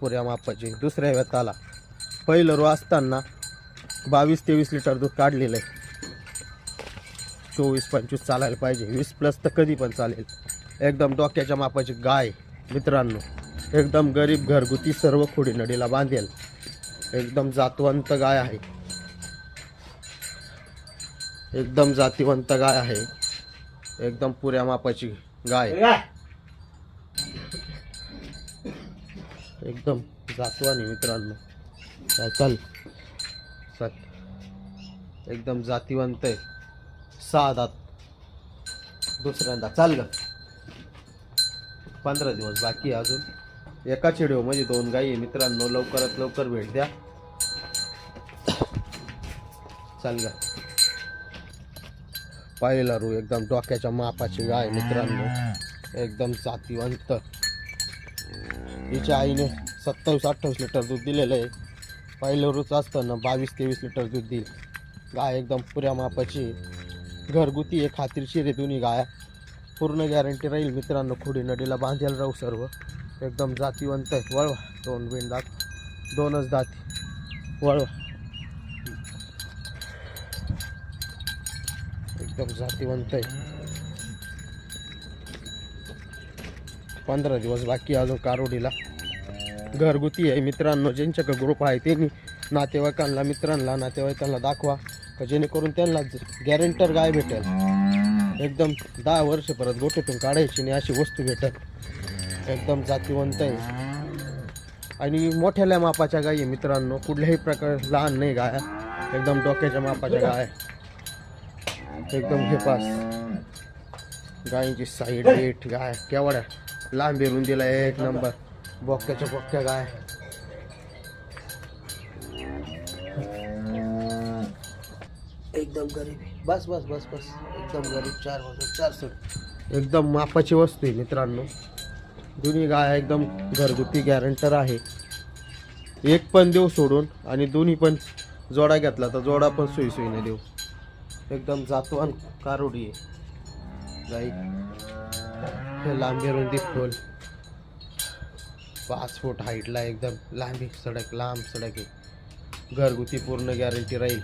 पुऱ्या मापाची. दुसऱ्या वेताला पहिलं रो असताना बावीस तेवीस लिटर दूध काढलेलं आहे. चोवीस पंचवीस चालायला पाहिजे. वीस प्लस तर कधी पण चालेल. एकदम डोक्याच्या मापाची गाय मित्रांनो. एकदम गरीब घरगुती सर्व खोडी नडीला बांधेल. एकदम जातवंत गाय आहे. एकदम जातीवंत गाय आहे. एकदम पुऱ्या मापाची गाय! एकदम जातवानी मित्रांनो. काय चाल? चल एकदम जातीवंत आहे. सहा दात दुसऱ्यांदा. चाल ग. पंधरा दिवस बाकी आहे अजून. एका चिडिओ म्हणजे दोन गाई आहे. मित्रांनो लवकरात लवकर भेट द्या. चाल ग. पाहिला रू एकदम डोक्याच्या मापाची गाय मित्रांनो. एकदम जातीवंत. हिच्या आईने सत्तावीस अठ्ठावीस लिटर दूध दिलेलं आहे. पहिलं रोज असताना बावीस तेवीस लिटर दूध देईल गाय एकदम पुऱ्या मापाची घरगुती आहे खात्रीशीर आहे दोन्ही गाया. पूर्ण गॅरंटी राहील मित्रांनो खुडी नडीला बांधायला राहू सर्व. एकदम जातीवंत आहे. वळवा दोन बिन दात दोनच दाती. वळवा. एकदम जातीवंत आहे. पंधरा दिवस बाकी अजून कारोडीला. घरगुती आहे मित्रांनो ज्यांच्याकडे ग्रुप आहे त्यांनी नातेवाईकांना मित्रांना नातेवाईकांना दाखवा का जेणेकरून त्यांना गॅरेंटर गाय भेटेल. एकदम दहा वर्ष परत गोठ्यातून काढायची नाही अशी वस्तू भेटेल. एकदम जातीवंत आहे. आणि मोठ्याल्या मापाच्या गायी आहे मित्रांनो कुठल्याही प्रकार लहान नाही गाया. एकदम डोक्याच्या मापाच्या गाय. एकदम हे पास. गायीची साईड डेट गाय केवढ्या? लांबी रुंदीला एक नंबर. बोक्याच्या बोक्या गाय. एकदम गरीब. बस बस बस बस. एकदम गरीब चार वाजून चार सट एकदम मापाची वस्तू आहे मित्रांनो. दोन्ही गाय एकदम घरगुती गॅरंटर आहे. एक पण देऊ सोडून आणि दोन्ही पण जोडा घेतला तर जोडा पण सोयी सोयीने देऊ. एकदम जातवान कारोडी आहे. जाई लांबी रुंदी खोल पाच फूट हाईटला एकदम लांबी सडक लांब सडक आहे. घरगुती पूर्ण गॅरंटी राहील.